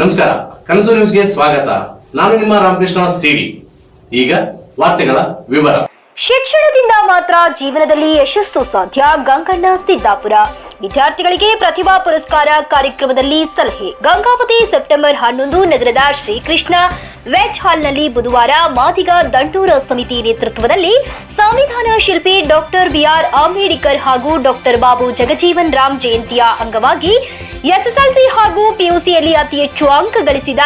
ನಮಸ್ಕಾರ, ಕನಸು ನ್ಯೂಸ್ಗೆ ಸ್ವಾಗತ. ನಾನು ನಿಮ್ಮ ರಾಮಕೃಷ್ಣ ಸಿಡಿ. ಈಗ ವಾರ್ತೆಗಳ ವಿವರ. ಶಿಕ್ಷಣದಿಂದ ಮಾತ್ರ ಜೀವನದಲ್ಲಿ ಯಶಸ್ಸು ಸಾಧ್ಯ, ಗಂಗಣ್ಣ ಸಿದ್ದಾಪುರ. ವಿದ್ಯಾರ್ಥಿಗಳಿಗೆ ಪ್ರತಿಭಾ ಪುರಸ್ಕಾರ ಕಾರ್ಯಕ್ರಮದಲ್ಲಿ ಸಲಹೆ. ಗಂಗಾವತಿ ಸೆಪ್ಟೆಂಬರ್ ಹನ್ನೊಂದು ನಗರದ ಶ್ರೀಕೃಷ್ಣ ವೆಜ್ ಹಾಲ್ನಲ್ಲಿ ಬುಧವಾರ ಮಾದಿಗ ದಂಡೂರ ಸಮಿತಿ ನೇತೃತ್ವದಲ್ಲಿ ಸಂವಿಧಾನ ಶಿಲ್ಪಿ ಡಾಕ್ಟರ್ ಬಿಆರ್ ಅಂಬೇಡ್ಕರ್ ಹಾಗೂ ಡಾಕ್ಟರ್ ಬಾಬು ಜಗಜೀವನ್ ರಾಮ್ ಜಯಂತಿಯ ಅಂಗವಾಗಿ ಎಸ್ಎಸ್ಎಲ್ಸಿ ಹಾಗೂ ಪಿಯುಸಿಯಲ್ಲಿ ಅತಿ ಹೆಚ್ಚು ಅಂಕ ಗಳಿಸಿದ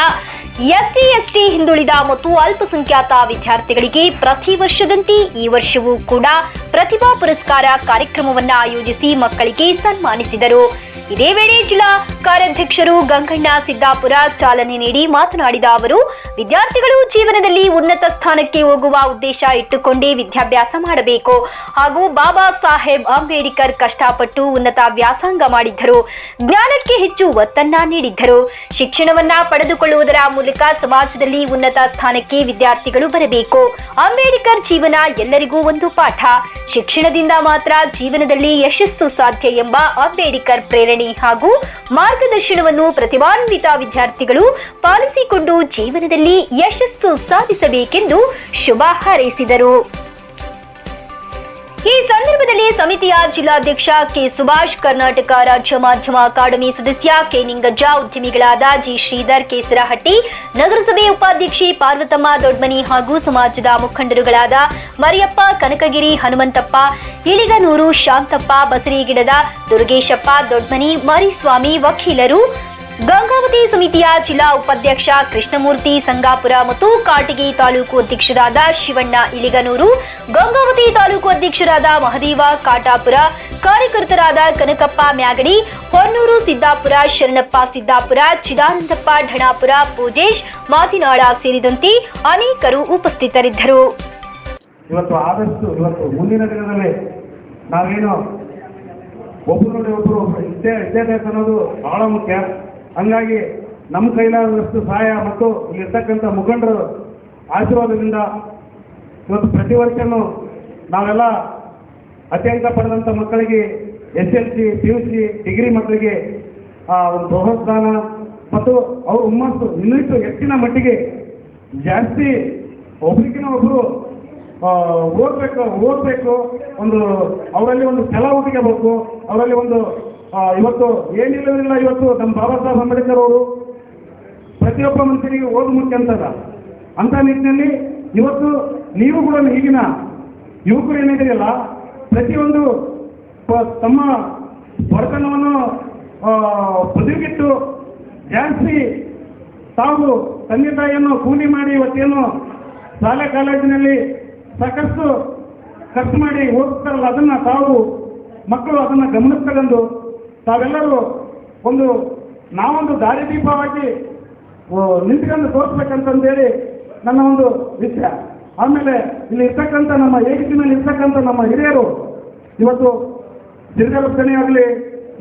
ಎಸ್ಸಿ ಎಸ್ಟಿ ಹಿಂದುಳಿದ ಮತ್ತು ಅಲ್ಪಸಂಖ್ಯಾತ ವಿದ್ಯಾರ್ಥಿಗಳಿಗೆ ಪ್ರತಿ ವರ್ಷದಂತೆ ಈ ವರ್ಷವೂ ಕೂಡ ಪ್ರತಿಭಾ ಪುರಸ್ಕಾರ ಕಾರ್ಯಕ್ರಮವನ್ನು ಆಯೋಜಿಸಿ ಮಕ್ಕಳಿಗೆ ಸನ್ಮಾನಿಸಿದರು. ಇದೇ ವೇಳೆ ಜಿಲ್ಲಾ ಕಾರ್ಯಾಧ್ಯಕ್ಷರು ಗಂಗಣ್ಣ ಸಿದ್ದಾಪುರ ಚಾಲನೆ ನೀಡಿ ಮಾತನಾಡಿದ ಅವರು, ವಿದ್ಯಾರ್ಥಿಗಳು ಜೀವನದಲ್ಲಿ ಉನ್ನತ ಸ್ಥಾನಕ್ಕೆ ಹೋಗುವ ಉದ್ದೇಶ ಇಟ್ಟುಕೊಂಡೇ ವಿದ್ಯಾಭ್ಯಾಸ ಮಾಡಬೇಕು. ಹಾಗೂ ಬಾಬಾ ಸಾಹೇಬ್ ಅಂಬೇಡ್ಕರ್ ಕಷ್ಟಪಟ್ಟು ಉನ್ನತ ವ್ಯಾಸಂಗ ಮಾಡಿದ್ದರು. ಜ್ಞಾನಕ್ಕೆ ಹೆಚ್ಚು ಒತ್ತನ್ನ ನೀಡಿದ್ದರು. ಶಿಕ್ಷಣವನ್ನ ಪಡೆದುಕೊಳ್ಳುವುದರ ಮೂಲಕ ಸಮಾಜದಲ್ಲಿ ಉನ್ನತ ಸ್ಥಾನಕ್ಕೆ ವಿದ್ಯಾರ್ಥಿಗಳು ಬರಬೇಕು. ಅಂಬೇಡ್ಕರ್ ಜೀವನ ಎಲ್ಲರಿಗೂ ಒಂದು ಪಾಠ. ಶಿಕ್ಷಣದಿಂದ ಮಾತ್ರ ಜೀವನದಲ್ಲಿ ಯಶಸ್ಸು ಸಾಧ್ಯ ಎಂಬ ಅಂಬೇಡ್ಕರ್ ಪ್ರೇರಣೆ ಹಾಗೂ ಮಾರ್ಗದರ್ಶನವನ್ನು ಪ್ರತಿಭಾನ್ವಿತ ವಿದ್ಯಾರ್ಥಿಗಳು ಪಾಲಿಸಿಕೊಂಡು ಜೀವನದಲ್ಲಿ ಯಶಸ್ಸು ಸಾಧಿಸಬೇಕೆಂದು ಶುಭ ಹಾರೈಸಿದರು. ಈ ಸಂದರ್ಭದಲ್ಲಿ ಸಮಿತಿಯ ಜಿಲ್ಲಾಧ್ಯಕ್ಷ ಕೆ ಸುಭಾಷ್, ಕರ್ನಾಟಕ ರಾಜ್ಯ ಮಾಧ್ಯಮ ಅಕಾಡೆಮಿ ಸದಸ್ಯ ಕೆ ನಿಂಗಜ್ಜ, ಉದ್ಯಮಿಗಳಾದ ಜಿ ಶ್ರೀಧರ್ ಕೇಸರಹಟ್ಟಿ ನಗರಸಭೆ ಉಪಾಧ್ಯಕ್ಷೆ ಪಾರ್ವತಮ್ಮ ದೊಡ್ಮನಿ ಹಾಗೂ ಸಮಾಜದ ಮುಖಂಡರುಗಳಾದ ಮರಿಯಪ್ಪ, ಕನಕಗಿರಿ, ಹನುಮಂತಪ್ಪ, ಇಳಿಗನೂರು, ಶಾಂತಪ್ಪ ಬಸರಿಗಿಡದ ದುರ್ಗೇಶಪ್ಪ, ದೊಡ್ಮನಿ, ಮರಿಸ್ವಾಮಿ, ವಕೀಲರು ಗಂಗಾವತಿ ಸಮಿತಿಯ ಜಿಲ್ಲಾ ಉಪಾಧ್ಯಕ್ಷ ಕೃಷ್ಣಮೂರ್ತಿ ಸಂಗಾಪುರ ಮತ್ತು ಕಾಟಗಿ ತಾಲೂಕು ಅಧ್ಯಕ್ಷರಾದ ಶಿವಣ್ಣ ಇಲಿಗನೂರು ಗಂಗಾವತಿ ತಾಲೂಕು ಅಧ್ಯಕ್ಷರಾದ ಮಹದೇವ ಕಾಟಾಪುರ, ಕಾರ್ಯಕರ್ತರಾದ ಕನಕಪ್ಪ ಮ್ಯಾಗಡಿ, ಹೊನ್ನೂರು ಸಿದ್ದಾಪುರ, ಶರಣಪ್ಪ ಸಿದ್ದಾಪುರ, ಚಿದಾನಂದಪ್ಪ ಢಣಾಪುರ ಪೂಜೇಶ್ ಮಾತಿನಾಡ ಸೇರಿದಂತೆ ಅನೇಕರು ಉಪಸ್ಥಿತರಿದ್ದರು. ಇವತ್ತು ಆದಷ್ಟು ಇವತ್ತು ಮುಂದಿನ ದಿನದಲ್ಲಿ ನಾವೇನು ಒಬ್ಬರು ಒಬ್ಬರು ಇದ್ದೇ ವಿದ್ಯಾಭ್ಯಾಸ ಅನ್ನೋದು ಬಹಳ ಮುಖ್ಯ. ಹಂಗಾಗಿ ನಮ್ಮ ಕೈಲಾದಷ್ಟು ಸಹಾಯ ಮತ್ತು ಇಲ್ಲಿರ್ತಕ್ಕಂಥ ಮುಖಂಡರು ಆಶೀರ್ವಾದದಿಂದ ಇವತ್ತು ಪ್ರತಿ ವರ್ಷನೂ ನಾವೆಲ್ಲ ಅತ್ಯಂತ ಪಡೆದಂಥ ಮಕ್ಕಳಿಗೆ S L C P U C degree ಮಕ್ಕಳಿಗೆ ಒಂದು ಪ್ರೋತ್ಸಾಹನ ಮತ್ತು ಅವ್ರ ಹುಮ್ಮಸ್ಸು ಇನ್ನಿಷ್ಟು ಹೆಚ್ಚಿನ ಮಟ್ಟಿಗೆ ಜಾಸ್ತಿ ಒಬ್ರಿಗಿನ ಒಬ್ಬರು ಓದಬೇಕು ಓದಬೇಕು, ಒಂದು, ಅವರಲ್ಲಿ ಒಂದು ಛಲ ಹುಟ್ಟಿಗೆಬೇಕು ಅವರಲ್ಲಿ ಒಂದು ಇವತ್ತು ಏನಿಲ್ಲದಿಲ್ಲ, ಇವತ್ತು ನಮ್ಮ ಬಾಬಾ ಸಾಹೇಬ್ ಅಂಬೇಡ್ಕರ್ ಅವರು ಪ್ರತಿಯೊಬ್ಬ ಮನುಷ್ಯನಿಗೆ ಓದು ಮುಖ್ಯ ಅಂತದ. ಅಂತ ನಿಟ್ಟಿನಲ್ಲಿ ಇವತ್ತು ನೀವು ಕೂಡ ಈಗಿನ ಯುವಕರು ಏನಿದೆಯಲ್ಲ ಪ್ರತಿಯೊಂದು ತಮ್ಮ ಬಡತನವನ್ನು ಬದುಕಿಟ್ಟು ಜಾಸ್ತಿ ತಾವು ತಂದೆ ತಾಯಿಯನ್ನು ಕೂಲಿ ಮಾಡಿ ಇವತ್ತೇನು ಶಾಲೆ ಕಾಲೇಜಿನಲ್ಲಿ ಸಾಕಷ್ಟು ಖರ್ಚು ಮಾಡಿ ಓದ್ತಾರಲ್ಲ, ಅದನ್ನ ತಾವು ಮಕ್ಕಳು ಅದನ್ನ ಗಮನಿಸ್ತಕ್ಕಂದು ತಾವೆಲ್ಲರೂ ಒಂದು ನಾವೊಂದು ದಾರಿದೀಪವಾಗಿ ನಿಂತ್ಕೊಂಡು ತೋರಿಸ್ಬೇಕಂತಂದೇಳಿ ನನ್ನ ಒಂದು ವಿಷಯ ಆಮೇಲೆ ಇಲ್ಲಿ ಇರ್ತಕ್ಕಂಥ ನಮ್ಮ ಏಕತಿನಲ್ಲಿ ಇರ್ತಕ್ಕಂಥ ನಮ್ಮ ಹಿರಿಯರು, ಇವತ್ತು ಸಿರಿಗಲ ದಣಿ ಆಗಲಿ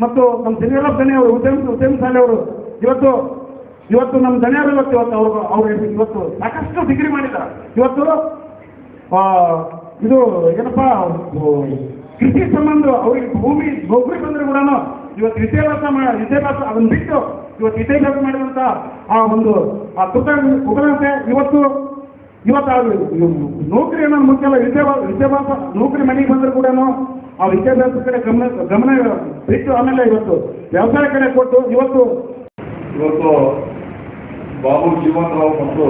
ಮತ್ತು ನಮ್ಮ ಸಿರಿಗಲ ದಣಿ ಅವರು, ಉದ್ಯಮ ಉದ್ಯಮ ಶಾಲೆಯವರು ಇವತ್ತು ಇವತ್ತು ನಮ್ಮ ದಣಿಯರು ಇವತ್ತು ಇವತ್ತು ಅವರು ಅವರು ಇವತ್ತು ಸಾಕಷ್ಟು ಡಿಗ್ರಿ ಮಾಡಿದ್ದಾರೆ. ಇವತ್ತು ಇದು ಏನಪ್ಪ ಕೃಷಿ ಸಂಬಂಧ ಅವರಿಗೆ ಭೂಮಿ ನೌಕರಿ ಬಂದ್ರೆ ಕೂಡ ಇವತ್ತು ವಿದ್ಯಾಭ್ಯಾಸ ಮಾಡ ವಿದ್ಯಾಭ್ಯಾಸ ಅದನ್ನು ಬಿಟ್ಟು ಇವತ್ತು ವಿದ್ಯಾಭ್ಯಾಸ ಮಾಡಿದಂತ ಆ ಒಂದು, ಆ ಕೃತ ಕೃತಜ್ಞತೆ ಇವತ್ತು ಇವತ್ತು ನೌಕರಿ ಅನ್ನೋದು ಮುಖ್ಯ ಅಲ್ಲ. ವಿದ್ಯಾಭ್ಯಾಸ ವಿದ್ಯಾಭ್ಯಾಸ ನೌಕರಿ ಮನೆಗೆ ಬಂದರೂ ಕೂಡ ಆ ವಿದ್ಯಾಭ್ಯಾಸ ಕಡೆ ಗಮನ ಗಮನ ಬಿಟ್ಟು ಆಮೇಲೆ ಇವತ್ತು ವ್ಯವಸಾಯ ಕಡೆ ಕೊಟ್ಟು ಇವತ್ತು ಇವತ್ತು ಬಾಬು ಜೀವನರಾವ್ ಮತ್ತು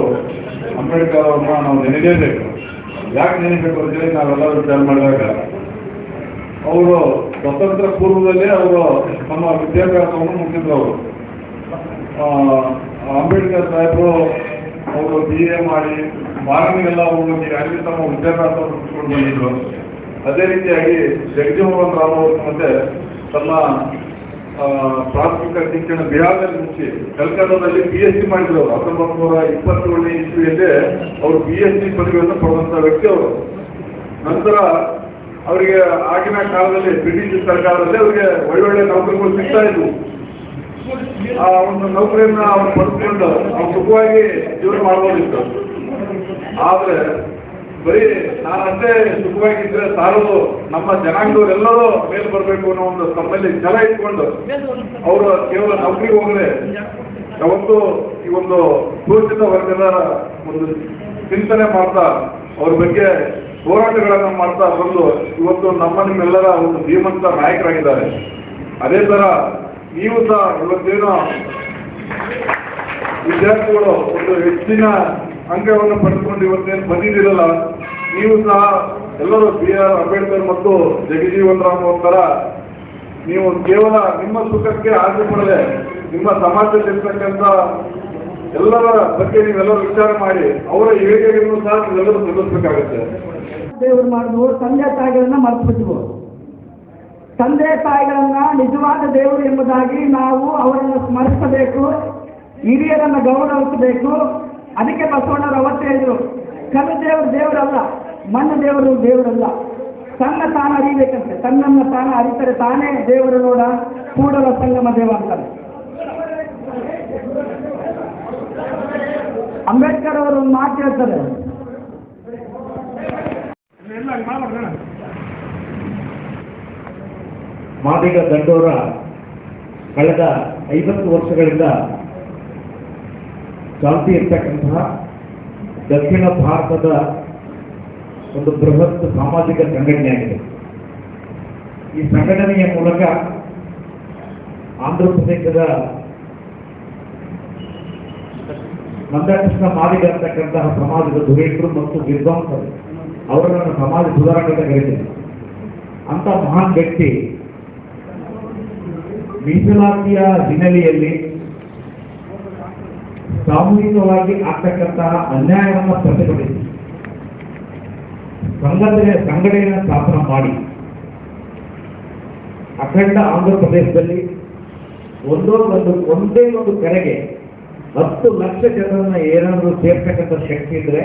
ಅಂಬೇಡ್ಕರ್ ಅವ್ರನ್ನ ನಾವು ನೆನೆಯಲೇಬೇಕು. ಯಾಕೆ ನೆನೆಯಬೇಕು ಅಂತೇಳಿ ನಾವೆಲ್ಲರೂ ವಿಚಾರ ಮಾಡಿದಾಗ, ಅವರು ಸ್ವತಂತ್ರ ಪೂರ್ವದಲ್ಲೇ ಅವರು ನಮ್ಮ ವಿದ್ಯಾಭ್ಯಾಸವನ್ನು ಮುಗಿಸಿದ್ರು ಅವರು ಅಂಬೇಡ್ಕರ್ ಸಾಹೇಬರು ಅವರು ಬಿ ಎ ಮಾಡಿ ಮಾರನೆಲ್ಲ ಹೋಗಿ ಅಲ್ಲಿ ತಮ್ಮ ವಿದ್ಯಾಭ್ಯಾಸವನ್ನು ಮುಗಿಸ್ಕೊಂಡು ಬಂದಿದ್ರು. ಅದೇ ರೀತಿಯಾಗಿ ಜಗಜೀವನ್ ರಾವ್ ಅವರು ಮತ್ತೆ ತಮ್ಮ ಪ್ರಾಥಮಿಕ ಶಿಕ್ಷಣ ಬಿಹಾರದಲ್ಲಿ ಮುಗಿಸಿ ಕಲ್ಕತ್ತಾದಲ್ಲಿ ಪಿ ಎಚ್ ಡಿ ಮಾಡಿದ್ರು. ಹತ್ತೊಂಬತ್ತು ನೂರ ಇಪ್ಪತ್ತೇಳನೇ ಇಸ್ವಿಯಲ್ಲೇ ಅವರು ಪಿ ಎಚ್ ಡಿ ಪದವಿಯನ್ನು ಪಡೆದಂತ ವ್ಯಕ್ತಿ ಅವರು. ನಂತರ ಅವರಿಗೆ ಆಗಿನ ಕಾಲದಲ್ಲಿ ಬ್ರಿಟಿಷ್ ಸರ್ಕಾರದಲ್ಲಿ ಅವರಿಗೆ ಒಳ್ಳೊಳ್ಳೆ ನೌಕರಿಗಳು ಸಿಗ್ತಾ ಇದ್ವು. ಆ ಒಂದು ನೌಕರಿಯನ್ನ ಅವ್ರು ಪಡೆದುಕೊಂಡು ಅವ್ರು ಸುಖವಾಗಿ ಜೀವನ ಮಾಡ್ಬೋದಿತ್ತು. ಆದ್ರೆ ಬರೀ ನಾನಷ್ಟೇ ಸುಖವಾಗಿದ್ರೆ ಸಾರೋದು ನಮ್ಮ ಜನಾಂಗದವರೆಲ್ಲರೂ ಮೇಲ್ ಬರಬೇಕು ಅನ್ನೋ ಒಂದು ತಮ್ಮಲ್ಲಿ ಛಲ ಇಟ್ಕೊಂಡು ಅವರು ಕೇವಲ ನೌಕರಿಗೆ ಹೋಗದೆ ಯಾವತ್ತು ಈ ಒಂದು ಶೋಷಿತ ವರ್ಗದ ಒಂದು ಚಿಂತನೆ ಮಾಡ್ತಾ ಅವ್ರ ಬಗ್ಗೆ ಹೋರಾಟಗಳನ್ನ ಮಾಡ್ತಾ ಬಂದು ಇವತ್ತು ನಮ್ಮ ನಿಮ್ಮೆಲ್ಲರ ಒಂದು ಧೀಮಂತ ನಾಯಕರಾಗಿದ್ದಾರೆ. ಅದೇ ತರ ನೀವು ಸಹ ಇವತ್ತೇನೋ ವಿದ್ಯಾರ್ಥಿಗಳು ಒಂದು ಹೆಚ್ಚಿನ ಅಂಕವನ್ನು ಪಡೆದುಕೊಂಡು ಇವತ್ತೇನು ಬಂದಿದ್ದಿರಲ್ಲ, ನೀವು ಸಹ ಎಲ್ಲರೂ ಬಿ ಆರ್ ಅಂಬೇಡ್ಕರ್ ಮತ್ತು ಜಗಜೀವನ್ ರಾಮ್ ಅವರ ನೀವು ಕೇವಲ ನಿಮ್ಮ ಸುಖಕ್ಕೆ ಆಸೆ ಪಡದೆ ನಿಮ್ಮ ಸಮಾಜದಲ್ಲಿರ್ತಕ್ಕಂಥ ಎಲ್ಲರ ಬಗ್ಗೆ ನೀವೆಲ್ಲರೂ ವಿಚಾರ ಮಾಡಿ ಅವರ ಏಳಿಗೆಯನ್ನು ಸಹ ನೀವೆಲ್ಲರೂ ಸಲ್ಲಿಸಬೇಕಾಗುತ್ತೆ ದೇವರು ಮಾಡಿದ್ರು ತಂದೆ ತಾಯಿಗಳನ್ನ ಮರೆತುಬಿಟ್ರು ತಂದೆ ತಾಯಿಗಳನ್ನ ನಿಜವಾದ ದೇವರು ಎಂಬುದಾಗಿ ನಾವು ಅವರನ್ನು ಸ್ಮರಿಸಬೇಕು, ಹಿರಿಯರನ್ನು ಗೌರವಿಸಬೇಕು. ಅದಕ್ಕೆ ಬಸವಣ್ಣವರು ಅವತ್ತೇ ಹೇಳಿದ್ರು, ಕಲ್ಲು ದೇವರು ದೇವರಲ್ಲ, ಮಣ್ಣು ದೇವರು ದೇವರಲ್ಲ. ತನ್ನ ತಾನ ಅರಿಬೇಕಂತೆ, ತನ್ನನ್ನು ತಾನ ಅರಿತರೆ ತಾನೇ ದೇವರು ನೋಡ, ಕೂಡಲ ಸಂಗಮ ದೇವ ಅಂತಾರೆ. ಅಂಬೇಡ್ಕರ್ ಅವರು ಒಂದು ಮಾತು ಹೇಳ್ತಾರೆ ಮಾದಿಗ ದಂಡೋರ ಕಳೆದ ಐವತ್ತು ವರ್ಷಗಳಿಂದ ಚಾಲ್ತಿ ಇರ್ತಕ್ಕಂತಹ ದಕ್ಷಿಣ ಭಾರತದ ಒಂದು ಬೃಹತ್ ಸಾಮಾಜಿಕ ಸಂಘಟನೆಯಾಗಿದೆ. ಈ ಸಂಘಟನೆಯ ಮೂಲಕ ಆಂಧ್ರ ಪ್ರದೇಶದ ನಂದಕೃಷ್ಣ ಮಾದಿಗ ಅಂತಕ್ಕಂತಹ ಸಮಾಜದ ಧುರೀಣರು ಮತ್ತು ವಿದ್ವಾಂಸರು ಅವರನ್ನು ಸಮಾಜ ಸುಧಾರಣೆ ಕರೀತಾರೆ. ಅಂತ ಮಹಾನ್ ವ್ಯಕ್ತಿ ಮೀಸಲಾತಿಯ ಹಿನ್ನೆಲೆಯಲ್ಲಿ ಸಾಮೂಹಿಕವಾಗಿ ಆಗ್ತಕ್ಕಂತಹ ಅನ್ಯಾಯವನ್ನು ಪ್ರತಿಭಟಿಸಿ, ಸಂಘಟನೆ ಸಂಘಟನೆಯನ್ನು ಸ್ಥಾಪನೆ ಮಾಡಿ, ಅಖಂಡ ಆಂಧ್ರ ಪ್ರದೇಶದಲ್ಲಿ ಒಂದೋ ಒಂದು, ಒಂದೇ ಒಂದು ಕರೆಗೆ ಹತ್ತು ಲಕ್ಷ ಜನರನ್ನ ಏನಾದರೂ ಸೇರ್ತಕ್ಕಂಥ ಶಕ್ತಿ ಇದ್ರೆ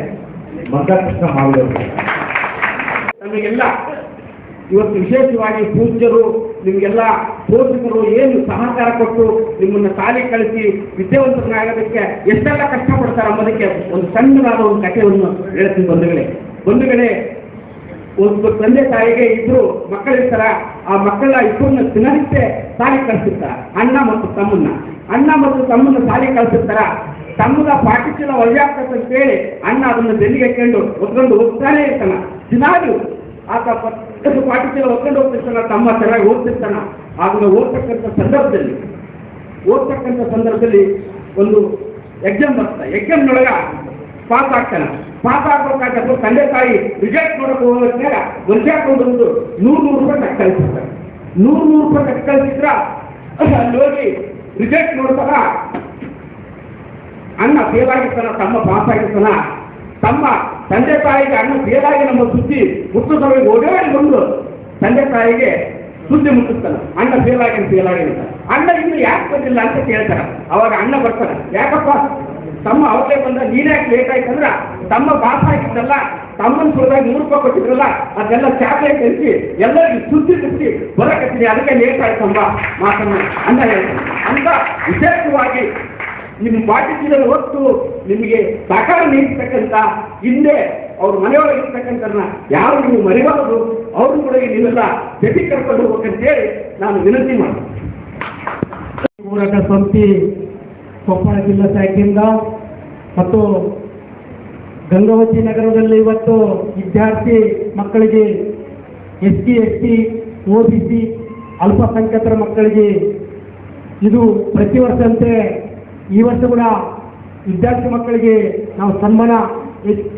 ಮಂದಕೃಷ್ಣ ಮಾಡಿದರು. ನಮಗೆಲ್ಲ ಇವತ್ತು ವಿಶೇಷವಾಗಿ ಪೂಜ್ಯರು, ನಿಮಗೆಲ್ಲ ಪೋಷಕರು ಏನು ಸಹಕಾರ ಕೊಟ್ಟು ನಿಮ್ಮನ್ನ ಶಾಲೆ ಕಳಿಸಿ ವಿದ್ಯಾವಂತರನ್ನಾಗೋದಕ್ಕೆ ಎಷ್ಟೆಲ್ಲ ಕಷ್ಟಪಡ್ತಾರೆ ಅನ್ನೋದಕ್ಕೆ ಒಂದು ಸಣ್ಣದಾದ ಒಂದು ಕಥೆಯನ್ನು ಹೇಳ್ತೀನಿ ಬಂಧುಗಳೇ. ಬಂಧುಗಳೇ, ಒಂದು ತಂದೆ ತಾಯಿಗೆ ಇಬ್ರು ಮಕ್ಕಳಿರ್ತಾರ ಆ ಮಕ್ಕಳ ಇಬ್ಬರನ್ನ ದಿನನಿತ್ಯ ಸಾಲಿ ಕಳಿಸಿರ್ತಾರ ಅಣ್ಣ ಮತ್ತು ತಮ್ಮನ್ನ. ಅಣ್ಣ ಮತ್ತು ತಮ್ಮನ್ನ ಸಾಲಿ ಕಳಿಸಿರ್ತಾರ ತಮ್ಮದ ಪಾಠಶಾಲ ಒಳ್ಳೆಯಾಗ್ತದೆ ಅಂತ ಅಣ್ಣ ಅದನ್ನ ಬೆನ್ನಿಗೆ ಹಾಕೊಂಡು ಒಂದೊಂದು ಹೋಗ್ತಾನೆ ಇರ್ತಾನ. ದಿನಾಲು ಆತ ಪಟ್ಟು ಪಾಠಶಾಲೆ ಒಕ್ಕೊಂಡು ಹೋಗ್ತಿರ್ತಾನ ತಮ್ಮ ಚೆನ್ನಾಗಿ ಓದ್ತಿರ್ತಾನ. ಅದನ್ನ ಓದ್ತಕ್ಕಂಥ ಸಂದರ್ಭದಲ್ಲಿ ಓದ್ತಕ್ಕಂಥ ಸಂದರ್ಭದಲ್ಲಿ ಒಂದು ಎಕ್ಸಾಮ್ ಬರ್ತದೆ ಎಕ್ಸಾಮ್ನೊಳಗ ಪಾಸ್ ಆಗ್ತಾನೆ. ಪಾಸ್ ಆಗ್ಬೇಕಾದ್ರೆ ತಂದೆ ತಾಯಿ ರಿಸಲ್ಟ್ ನೋಡಕ್ ಹೋಗೋದ್ನಾಗ ವರ್ಷ ಒಂದು ನೂರು ನೂರು ರೂಪಾಯಿ ಕಟ್ ಕಳಿಸ್ತಾರೆ ನೂರು ನೂರು ರೂಪಾಯಿ ಕಟ್ ಕಳಿಸಿದ್ರ ಅಲ್ಲಿ ಹೋಗಿ ರಿಸಲ್ಟ್ ನೋಡ್ತಾರ ಅಣ್ಣ ಫೇಲ್ ಆಗಿರ್ತಾನ ತಮ್ಮ ಪಾಸ್ ಆಗಿರ್ತಾನ. ತಮ್ಮ ತಂದೆ ತಾಯಿಗೆ ಅಣ್ಣ ಬೇಡಾಗಿ ನಮ್ಮ ಸುದ್ದಿ ಮುಟ್ಟಿಸೋರಿಗೆ ಓಡಾಡಿ ಬಂದು ತಂದೆ ತಾಯಿಗೆ ಸುದ್ದಿ ಮುಟ್ಟಿಸ್ತಾನೆ ಅಣ್ಣ ಫೇಲ್ ಫೇಲಾಗಿ ಫೇಲ್ ಅಂತ. ಅಣ್ಣ ಇನ್ನು ಯಾಕೆ ಬಂದಿಲ್ಲ ಅಂತ ಕೇಳ್ತಾರೆ. ಅವಾಗ ಅಣ್ಣ ಬರ್ತಾನೆ ಯಾಕಪ್ಪ? ತಮ್ಮ ಅವ್ರಿಗೆ ಬಂದ ನೀನ್ಯಾಕೆ ಲೇಟ್ ಆಯ್ತಂದ್ರ ತಮ್ಮ ಬಾಸ ಆಗಿದ್ದಲ್ಲ, ತಮ್ಮನ ಸುರದಾಗಿ ನೂರು ರೂಪಾಯಿ ಕೊಟ್ಟಿದ್ರಲ್ಲ, ಅದೆಲ್ಲ ಚಾಕ್ಲೇಟ್ ಕಳಿಸಿ ಎಲ್ಲರಿಗೂ ಸುದ್ದಿ ಸುದ್ದಿ ಬರಕತ್ತೀನಿ, ಅದಕ್ಕೆ ಲೇಟ್ ಆಯ್ತಂಬ ಮಾತನ್ನ ಅಂತ ಹೇಳ್ತಾನೆ ಅಂತ ವಿಶೇಷವಾಗಿ ನಿಮ್ಮ ಪಾಠಶಾಲೆಯಲ್ಲಿ ಹೊತ್ತು ನಿಮಗೆ ಸಹಕಾರ ನೀಡ್ತಕ್ಕಂಥ ಹಿಂದೆ ಅವ್ರ ಮನೆಯೊಳಗೆ ಇರ್ತಕ್ಕಂಥ ಯಾರು ನೀವು ಮರೆಯಬಾರದು ಅವ್ರ ಕೂಡ ನೀವೆಲ್ಲ ಜಟಿ ಕರ್ಕೊಂಡು ಹೋಗ್ಬೇಕಂತೇಳಿ ನಾನು ವಿನಂತಿ ಮಾಡ್ತೀನಿ. ಮೂಲಕ ಸಂತಿ, ಕೊಪ್ಪಳ ಜಿಲ್ಲಾ ಶಾಖೆಯಿಂದ ಮತ್ತು ಗಂಗಾವತಿ ನಗರದಲ್ಲಿ ಇವತ್ತು ವಿದ್ಯಾರ್ಥಿ ಮಕ್ಕಳಿಗೆ S T S T O B C, ಅಲ್ಪಸಂಖ್ಯಾತರ ಮಕ್ಕಳಿಗೆ ಇದು ಪ್ರತಿ ವರ್ಷದಂತೆ ವರ್ಷ ಕೂಡ ವಿದ್ಯಾರ್ಥಿ ಮಕ್ಕಳಿಗೆ ನಾವು ಸನ್ಮಾನ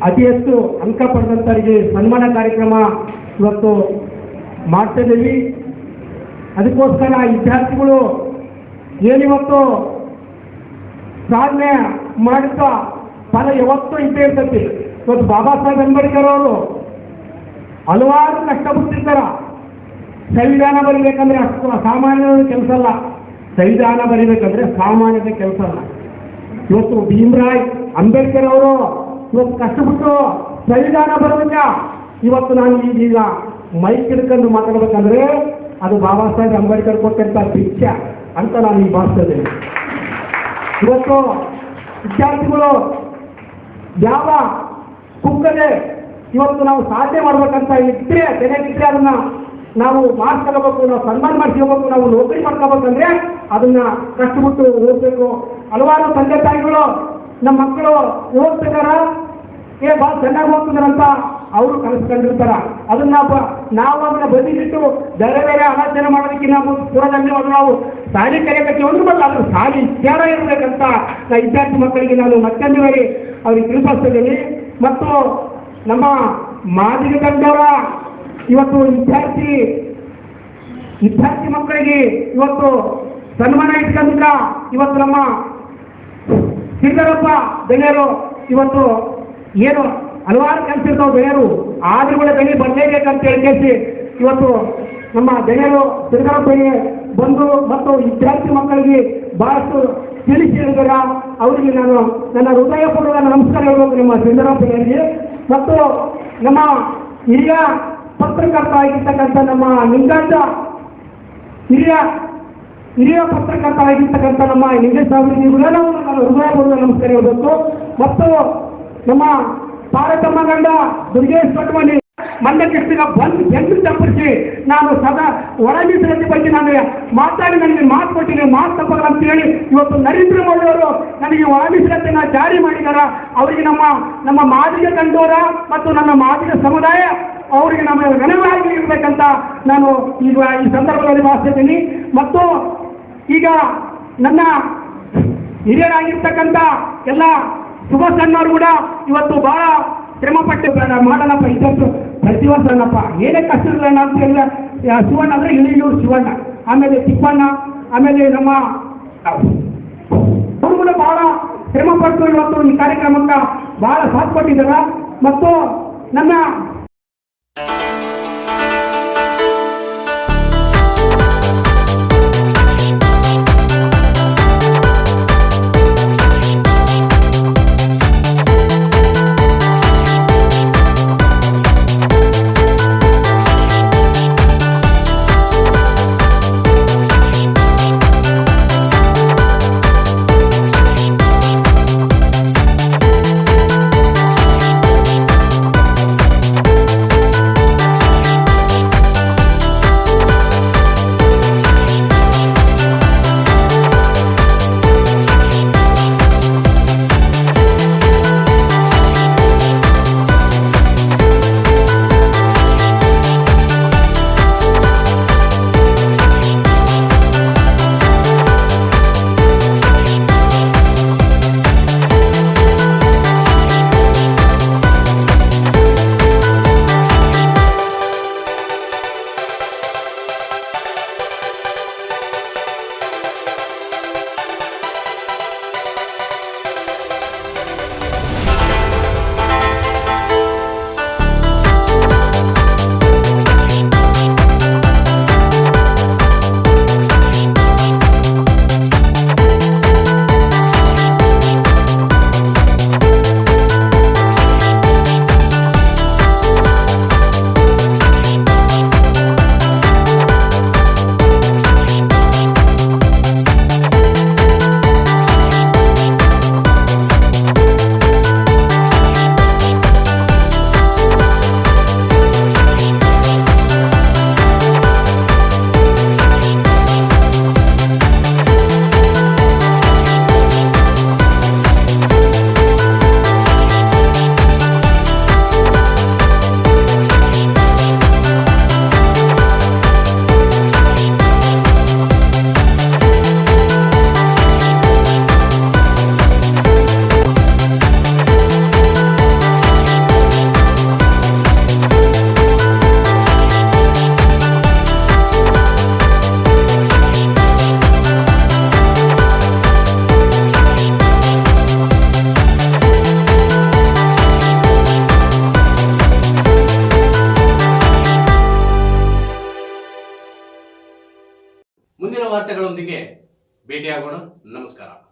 ಅತಿ ಹೆಚ್ಚು ಅಂಕ ಪಡೆದಂಥವರಿಗೆ ಸನ್ಮಾನ ಕಾರ್ಯಕ್ರಮ ಇವತ್ತು ಮಾಡ್ತಾ ಇದ್ದೀವಿ ಅದಕ್ಕೋಸ್ಕರ ವಿದ್ಯಾರ್ಥಿಗಳು ಏನಿವತ್ತು ಸಾಧನೆ ಮಾಡುತ್ತಾ ಫಲ ಯಾವತ್ತೂ ಇದ್ದೇ ಇರ್ತೈತಿ. ಇವತ್ತು ಬಾಬಾ ಸಾಹೇಬ್ ಅಂಬೇಡ್ಕರ್ ಅವರು ಹಲವಾರು ಕಷ್ಟಪಟ್ಟಿರ್ತಾರ ಸಂವಿಧಾನ ಬರಬೇಕಂದ್ರೆ ಅಷ್ಟು ಸಾಮಾನ್ಯದ ಕೆಲಸ ಅಲ್ಲ. ಸಂವಿಧಾನ ಬರೀಬೇಕಂದ್ರೆ ಸಾಮಾನ್ಯದ ಕೆಲಸ ಅಲ್ಲ. ಇವತ್ತು ಭೀಮರಾಯ್ ಅಂಬೇಡ್ಕರ್ ಅವರು ಇವತ್ತು ಕಷ್ಟಪಟ್ಟು ಸಂವಿಧಾನ ಬರೋದಕ್ಕ ಇವತ್ತು ನಾನು ಈಗೀಗ ಮೈಕ್ ಹಿಡ್ಕೊಂಡು ಮಾತಾಡ್ಬೇಕಂದ್ರೆ ಅದು ಬಾಬಾ ಸಾಹೇಬ್ ಅಂಬೇಡ್ಕರ್ ಕೊಟ್ಟಂತ ಭಿಕ್ಷ ಅಂತ ನಾನು ಈ ಭಾವಿಸ್ತಿದ್ದೇನೆ ಇವತ್ತು ವಿದ್ಯಾರ್ಥಿಗಳು ಯಾವ ಕುಕ್ಕದೆ ಇವತ್ತು ನಾವು ಸಾಧನೆ ಮಾಡ್ಬೇಕಂತ ಇದ್ರೆ ತೆಗೆದಿದ್ರೆ ಅದನ್ನ ನಾವು ಮಾಡ್ಸ್ಕೋಬೇಕು ನಾವು ಸನ್ಮಾನ ಮಾಡ್ಸ್ಕೋಬೇಕು ನಾವು ನೌಕರಿ ಮಾಡ್ಕೋಬೇಕಂದ್ರೆ ಅದನ್ನ ಕಷ್ಟಪಟ್ಟು ಓದಬೇಕು. ಹಲವಾರು ತಂದೆ ತಾಯಿಗಳು, ನಮ್ಮ ಮಕ್ಕಳು ಓದ್ತಿದಾರ, ಏ, ಬಾ, ಚೆನ್ನಾಗಿ ಓದ್ತಿದಾರಂತ ಅವರು ಕಲಿಸ್ಕೊಂಡಿರ್ತಾರ. ಅದನ್ನ ನಾವು ಅದನ್ನ ಬದಿಗಿಟ್ಟು ಬೇರೆ ಬೇರೆ ಆಲೋಚನೆ ಮಾಡೋದಕ್ಕೆ ನಾವು ಒಂದು ನಾವು ಸಾಲಿ ಕರೆಯಬೇಕು ಒಂದು ಬಲ್ಲ ಅದ್ರ ಸಾಲಿ ವಿಚಾರ ಇರಬೇಕಂತ ನಾ ವಿದ್ಯಾರ್ಥಿ ಮಕ್ಕಳಿಗೆ ನಾನು ಮತ್ತೊಂದು ಬಾರಿ ಅವ್ರಿಗೆ ತಿಳಿಸ್ತಿದ್ದೀನಿ ಮತ್ತು ನಮ್ಮ ಮಾದಿಗ ತಂಡವರ ಇವತ್ತು ವಿದ್ಯಾರ್ಥಿ ವಿದ್ಯಾರ್ಥಿ ಮಕ್ಕಳಿಗೆ ಇವತ್ತು ಸನ್ಮಾನ ಇಟ್ಕೊಂಡ್ರ ಇವತ್ತು ನಮ್ಮ ಸಿದ್ದರಪ್ಪ ಬೆಳೆಯರು ಇವತ್ತು ಏನು ಹಲವಾರು ಕೆಲಸ ಇರ್ತಾವ ಬೆಳೆಯರು ಆದ್ರೂ ಕೂಡ ಬೆಳೆ ಬರಲೇಬೇಕಂತ ಹೇಳಿ ಇವತ್ತು ನಮ್ಮ ಬೆಳೆಯರು ಸಿದ್ದರಪ್ಪಗೆ ಬಂದು ಮತ್ತು ವಿದ್ಯಾರ್ಥಿ ಮಕ್ಕಳಿಗೆ ಬಹಳಷ್ಟು ತಿಳಿಸಿ ಹೇಳಿದಾರ ಅವರಿಗೆ ನಾನು ನನ್ನ ಹೃದಯಪೂರ್ವಕ ನಮಸ್ಕಾರ ಹೇಳಬೇಕು ನಿಮ್ಮ ಸಿದ್ದರಾಮಯ್ಯ ಮತ್ತು ನಮ್ಮ ಹಿರಿಯ ಪತ್ರಕರ್ತ ಆಗಿರ್ತಕ್ಕಂಥ ನಮ್ಮ ನಿಂಗಾಜ, ಹಿರಿಯ ಹಿರಿಯ ಪತ್ರಕರ್ತರಾಗಿರ್ತಕ್ಕಂಥ ನಮ್ಮ ನಿಂಗೇಶ್ ಅವರಿಗೆ ನಾನು ಹೃದಯಪೂರ್ವ ನಮಸ್ಕಾರ ಹೇಳಬೇಕು. ಮತ್ತು ನಮ್ಮ ಪಾರತಮ್ಮ ಗಂಡ ದುರ್ಗೇಶ್ ಕಟ್ಮನಿ ಮಂಡ್ಯ ಬಂದ್ ಬೆಂದು ತಪ್ಪಿಸಿ ನಾನು ಸದಾ ಒಳ ಬಗ್ಗೆ ನಾನು ಮಾತಾಡಿ, ನನಗೆ ಮಾತು ಕೊಟ್ಟಿನಿ ಮಾತು ತಪ್ಪಲ್ಲ ಅಂತ ಹೇಳಿ ಇವತ್ತು ನರೇಂದ್ರ ಮೋದಿ ಅವರು ನನಗೆ ಒಳ ಮೀಸಲಾತಿನ ಜಾರಿ ಮಾಡಿದಾರ. ಅವರಿಗೆ ನಮ್ಮ ನಮ್ಮ ಮಾದಿಗ ಕಂಡೋರ ಮತ್ತು ನನ್ನ ಮಾದಿಗ ಸಮುದಾಯ ಅವರಿಗೆ ನಮ್ಮ ನೆನಪಾಗಿ ಇರಬೇಕಂತ ನಾನು ಈಗ ಈ ಸಂದರ್ಭದಲ್ಲಿ ಭಾವಿಸ್ತಿದ್ದೀನಿ ಮತ್ತು ಈಗ ನನ್ನ ಹಿರಿಯರಾಗಿರ್ತಕ್ಕಂಥ ಎಲ್ಲ ಸುಭಾಷಣ್ಣವರು ಕೂಡ ಇವತ್ತು ಬಹಳ ಶ್ರಮ ಪಟ್ಟು ಮಾಡೋಣಪ್ಪ ಇದ್ದಷ್ಟು ಪ್ರತಿ ವರ್ಷ ಅಣ್ಣಪ್ಪ ಏನೇ ಕಷ್ಟ ಇರಲಿಲ್ಲ ಅಂತ ಹೇಳಿದ ಶಿವಣ್ಣ ಅಂದರೆ ಇಳಿಯೂರು ಶಿವಣ್ಣ. ಆಮೇಲೆ ತಿಪ್ಪಣ್ಣ, ಆಮೇಲೆ ನಮ್ಮ ಅವರು ಕೂಡ ಬಹಳ ಶ್ರಮ ಪಟ್ಟು ಇವತ್ತು ಈ ಕಾರ್ಯಕ್ರಮಕ್ಕೆ ಬಹಳ ಸಾಥ್ ಕೊಟ್ಟಿದ್ದಾರೆ. ಮತ್ತು ನನ್ನ